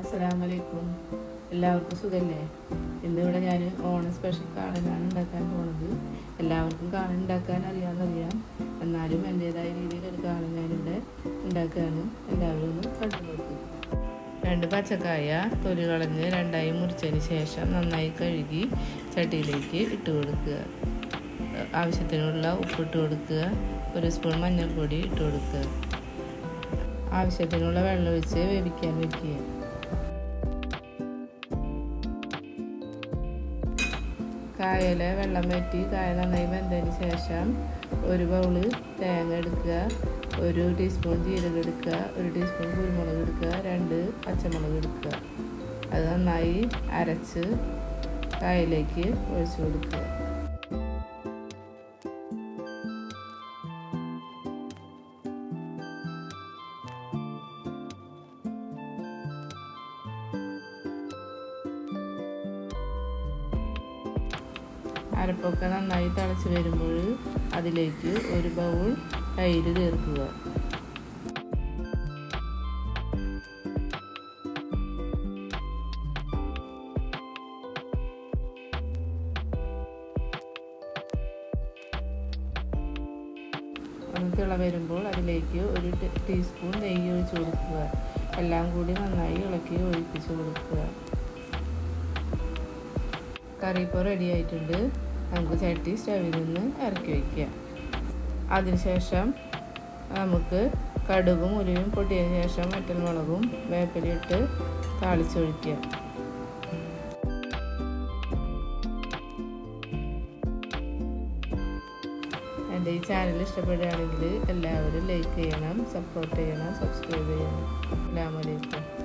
അസ്സലാമലൈക്കും. എല്ലാവർക്കും സുഖല്ലേ? ഇന്നിവിടെ ഞാൻ ഓണം സ്പെഷ്യൽ കാണലാണ് ഉണ്ടാക്കാൻ പോണത്. എല്ലാവർക്കും കാണാൻ ഉണ്ടാക്കാൻ അറിയാമെന്നറിയാം എന്നാലും എന്റേതായ രീതിയിൽ ഒരു കാണാൻ ഞാനിവിടെ ഉണ്ടാക്കുകയാണ് എല്ലാവരും ഒന്ന് കണ്ടു നോക്കും. രണ്ട് പച്ചക്കായ തൊലി കളഞ്ഞ് രണ്ടായി മുറിച്ചതിന് ശേഷം നന്നായി കഴുകി ചട്ടിയിലേക്ക് ഇട്ട് കൊടുക്കുക. ആവശ്യത്തിനുള്ള ഉപ്പിട്ട് കൊടുക്കുക. ഒരു സ്പൂൺ മഞ്ഞൾപ്പൊടി ഇട്ട് കൊടുക്കുക. ആവശ്യത്തിനുള്ള വെള്ളം ഒഴിച്ച് വേവിക്കാൻ വെക്കുക. കായയിലെ വെള്ളം വറ്റി കായ നന്നായി വെന്തതിന് ശേഷം ഒരു ബൗൾ തേങ്ങ എടുക്കുക ഒരു ടീസ്പൂൺ ജീരകം എടുക്കുക ഒരു ടീസ്പൂൺ കുരുമുളക് എടുക്കുക രണ്ട് പച്ചമുളക് എടുക്കുക. അത് നന്നായി അരച്ച് കായലേക്ക് ഒഴിച്ചു കൊടുക്കുക. അരപ്പൊക്കെ നന്നായി തിളച്ച് വരുമ്പോൾ അതിലേക്ക് ഒരു ബൗൾ തൈര് ചേർക്കുക. ഒന്ന് തിള വരുമ്പോൾ അതിലേക്ക് ഒരു ടീസ്പൂൺ നെയ്യ് ഒഴിച്ച് കൊടുക്കുക. എല്ലാം കൂടി നന്നായി ഇളക്കി ഒഴിപ്പിച്ച് കൊടുക്കുക. കറി റെഡി ആയിട്ടുണ്ട്. നമുക്ക് ചട്ടി സ്റ്റവിൽ നിന്ന് ഇറക്കി വയ്ക്കുക അതിനുശേഷം നമുക്ക് കടുകും ഉലുവും പൊട്ടിയതിന് ശേഷം വറ്റൽമുളകും വേപ്പിലിട്ട് താളിച്ചൊഴിക്കുക എന്റെ ഈ ചാനൽ ഇഷ്ടപ്പെടുകയാണെങ്കിൽ എല്ലാവരും ലൈക്ക് ചെയ്യണം സപ്പോർട്ട് ചെയ്യണം സബ്സ്ക്രൈബ് ചെയ്യണം. അസ്സാം വലൈക്കും